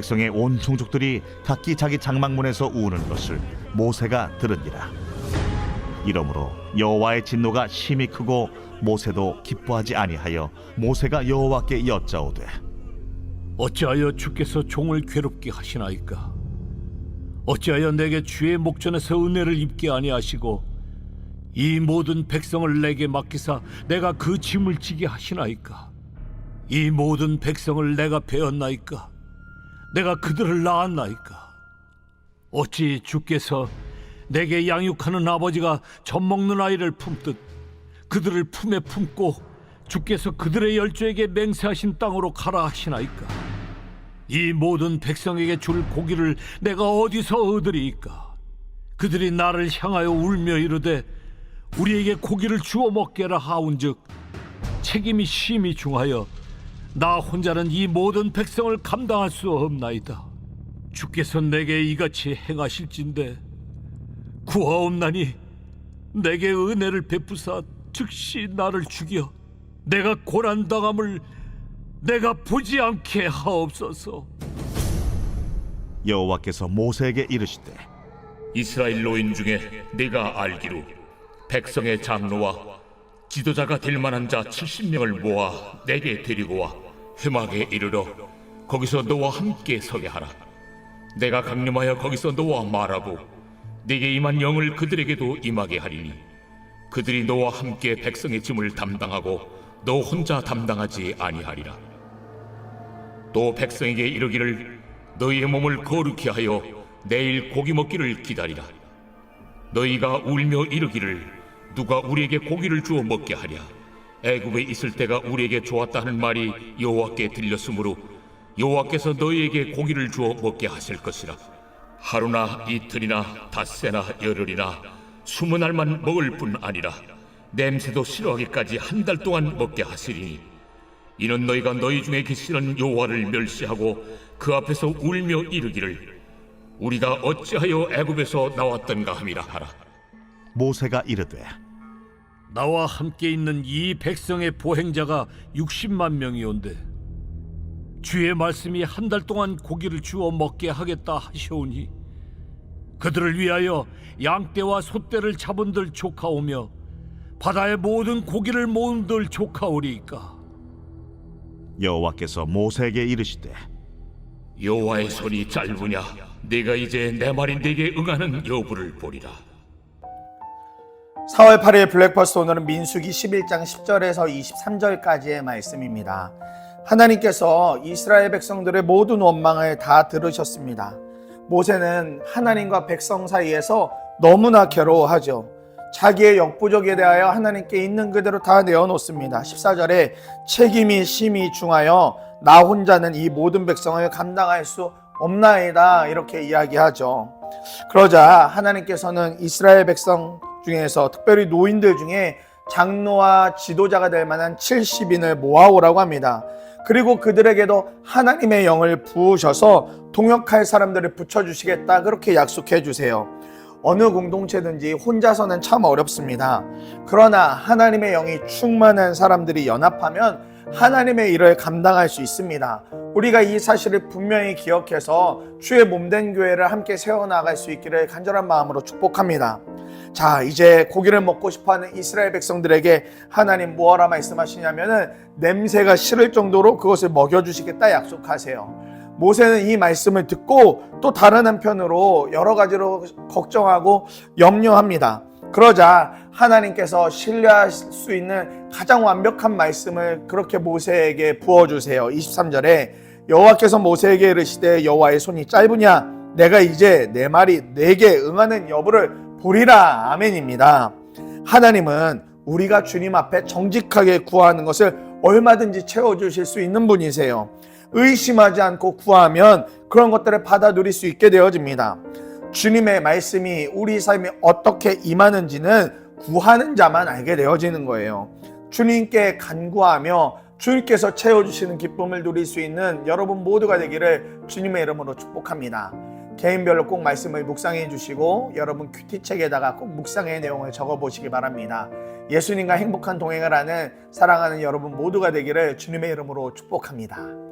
백성의 온 종족들이 각기 자기 장막문에서 우는 것을 모세가 들으니라. 이러므로 여호와의 진노가 심히 크고 모세도 기뻐하지 아니하여 모세가 여호와께 여짜오되 어찌하여 주께서 종을 괴롭게 하시나이까? 어찌하여 내게 주의 목전에서 은혜를 입게 아니하시고 이 모든 백성을 내게 맡기사 내가 그 짐을 지게 하시나이까? 이 모든 백성을 내가 배웠나이까? 내가 그들을 낳았나이까? 어찌 주께서 내게 양육하는 아버지가 젖 먹는 아이를 품듯 그들을 품에 품고 주께서 그들의 열조에게 맹세하신 땅으로 가라 하시나이까? 이 모든 백성에게 줄 고기를 내가 어디서 얻으리이까? 그들이 나를 향하여 울며 이르되 우리에게 고기를 주어 먹게라 하운즉 책임이 심히 중하여 나 혼자는 이 모든 백성을 감당할 수 없나이다. 주께서 내게 이같이 행하실진데 구하옵나니 내게 은혜를 베푸사 즉시 나를 죽여 내가 고난 당함을 내가 보지 않게 하옵소서. 여호와께서 모세에게 이르시되 이스라엘 노인 중에 네가 알기로 백성의 장로와 지도자가 될 만한 자 70명을 모아 내게 데리고 와 회막에 이르러 거기서 너와 함께 서게 하라 내가 강림하여 거기서 너와 말하고 네게 임한 영을 그들에게도 임하게 하리니 그들이 너와 함께 백성의 짐을 담당하고 너 혼자 담당하지 아니하리라 또 백성에게 이르기를 너희의 몸을 거룩히 하여 내일 고기 먹기를 기다리라. 너희가 울며 이르기를 누가 우리에게 고기를 주어 먹게 하랴. 애굽에 있을 때가 우리에게 좋았다는 말이 여호와께 들렸으므로 여호와께서 너희에게 고기를 주어 먹게 하실 것이라. 하루나 이틀이나 닷새나 열흘이나 스무 날만 먹을 뿐 아니라 냄새도 싫어하기까지 한 달 동안 먹게 하시리니 이는 너희가 너희 중에 계시는 여호와를 멸시하고 그 앞에서 울며 이르기를 우리가 어찌하여 애굽에서 나왔던가 함이라 하라. 모세가 이르되 나와 함께 있는 이 백성의 보행자가 60만 명이온데 주의 말씀이 한 달 동안 고기를 주어 먹게 하겠다 하시오니 그들을 위하여 양떼와 소떼를 잡은들 조카오며 바다의 모든 고기를 모은들 조카오리이까 여호와께서 모세에게 이르시되 여호와의 손이 짧으냐? 내가 이제 내 말이 네게 응하는 여부를 보리라. 4월 8일 블랙버스 오늘은 민수기 11장 10절에서 23절까지의 말씀입니다. 하나님께서 이스라엘 백성들의 모든 원망을 다 들으셨습니다. 모세는 하나님과 백성 사이에서 너무나 괴로워하죠. 자기의 역부족에 대하여 하나님께 있는 그대로 다 내어놓습니다. 14절에 책임이 심히 중하여 나 혼자는 이 모든 백성을 감당할 수 없나이다 이렇게 이야기하죠. 그러자 하나님께서는 이스라엘 백성 중에서 특별히 노인들 중에 장로와 지도자가 될 만한 70인을 모아오라고 합니다. 그리고 그들에게도 하나님의 영을 부으셔서 동역할 사람들을 붙여주시겠다 그렇게 약속해 주세요. 어느 공동체든지 혼자서는 참 어렵습니다. 그러나 하나님의 영이 충만한 사람들이 연합하면 하나님의 일을 감당할 수 있습니다. 우리가 이 사실을 분명히 기억해서 주의 몸된 교회를 함께 세워나갈 수 있기를 간절한 마음으로 축복합니다. 자, 이제 고기를 먹고 싶어 하는 이스라엘 백성들에게 하나님 뭐하라 말씀하시냐면은 냄새가 싫을 정도로 그것을 먹여주시겠다 약속하세요. 모세는 이 말씀을 듣고 또 다른 한편으로 여러 가지로 걱정하고 염려합니다. 그러자 하나님께서 신뢰할 수 있는 가장 완벽한 말씀을 그렇게 모세에게 부어 주세요. 23절에 여호와께서 모세에게 이르시되 여호와의 손이 짧으냐 내가 이제 내 말이 내게 응하는 여부를 보리라 아멘입니다. 하나님은 우리가 주님 앞에 정직하게 구하는 것을 얼마든지 채워 주실 수 있는 분이세요. 의심하지 않고 구하면 그런 것들을 받아 누릴 수 있게 되어집니다. 주님의 말씀이 우리 삶에 어떻게 임하는지는 구하는 자만 알게 되어지는 거예요. 주님께 간구하며 주님께서 채워주시는 기쁨을 누릴 수 있는 여러분 모두가 되기를 주님의 이름으로 축복합니다. 개인별로 꼭 말씀을 묵상해 주시고 여러분 큐티책에다가 꼭 묵상의 내용을 적어 보시기 바랍니다. 예수님과 행복한 동행을 하는 사랑하는 여러분 모두가 되기를 주님의 이름으로 축복합니다.